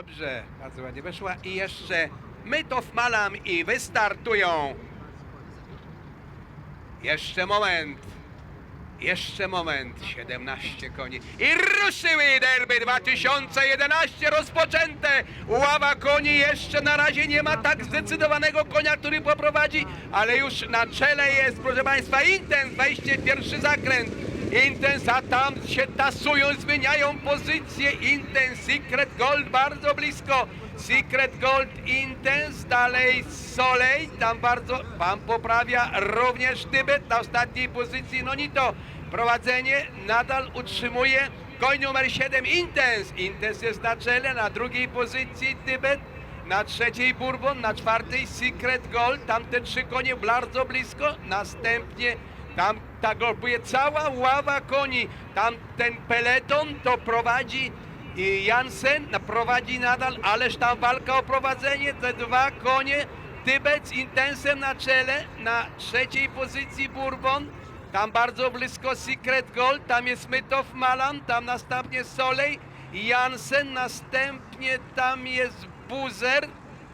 Dobrze, bardzo ładnie weszła i jeszcze Mytow Malam i wystartują. Jeszcze moment. Jeszcze moment. 17 koni. I ruszyły derby 2011 rozpoczęte. Ława koni jeszcze na razie nie ma tak zdecydowanego konia, który poprowadzi, ale już na czele jest, proszę Państwa, Intens, wejście pierwszy zakręt. Intens, a tam się tasują, zmieniają pozycję. Intens, Secret Gold bardzo blisko. Secret Gold Intense, dalej Soleil, tam bardzo pan poprawia również Tybet na ostatniej pozycji Nonito. Prowadzenie nadal utrzymuje koń numer 7 Intense. Intense jest na czele, na drugiej pozycji Tybet, na trzeciej Bourbon, na czwartej Secret Gold, tam te trzy konie bardzo blisko, następnie tam ta golpuje cała ława koni, tam ten peleton to prowadzi Jansen prowadzi nadal, ależ tam walka o prowadzenie, te dwa konie, Tybet z Intensem na czele, na trzeciej pozycji Bourbon, tam bardzo blisko Secret Gold, tam jest Mytow Malan, tam następnie Soleil, Jansen, następnie tam jest Buzer,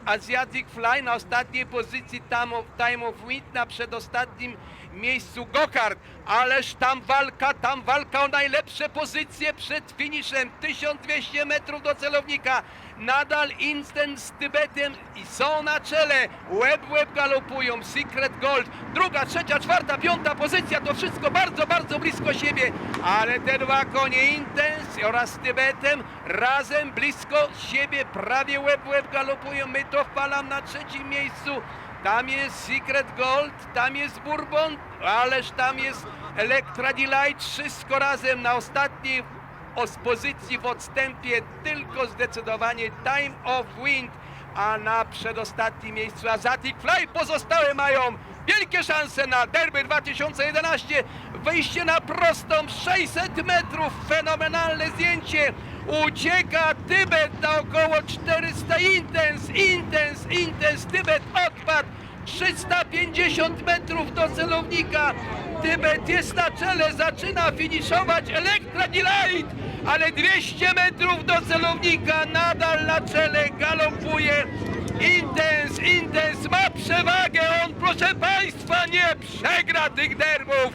Asiatic Fly na ostatniej pozycji Time of, time of Wind, na przedostatnim miejscu Gokart. Ależ tam walka, tam walka o najlepsze pozycje przed finiszem. 1200 metrów do celownika. Nadal Instant z Tybetem i są na czele. Łeb, łeb galopują. Secret Gold. Druga, trzecia, czwarta, piąta pozycja. To wszystko bardzo, bardzo blisko siebie. Ale te dwa konie Intens oraz Tybetem razem blisko siebie. Prawie łeb, łeb galopują. My to wpalam na trzecim miejscu. Tam jest Secret Gold, tam jest Bourbon, ależ tam jest Electra Delight, wszystko razem na ostatniej os- pozycji w odstępie tylko zdecydowanie Time of Wind, a na przedostatnim miejscu Azatic Fly pozostałe mają wielkie szanse na Derby 2011, wyjście na prostą 600 metrów, fenomenalne zdjęcie, ucieka Tybet na około 400 Intens, Intens, Intens, Tybet odpadł 350 metrów do celownika. Tybet jest na czele, zaczyna finiszować Elektra Delight, ale 200 metrów do celownika, nadal na czele galopuje Intens, Intens ma przewagę, on proszę Państwa nie przegra tych derbów.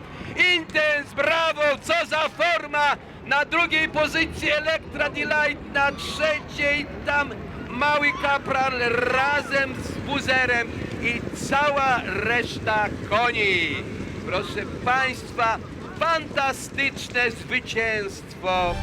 Intens, brawo, co za forma! Na drugiej pozycji Elektra Delight, na trzeciej tam Mały Kapral razem z Buzerem i cała reszta koni. Proszę Państwa, fantastyczne zwycięstwo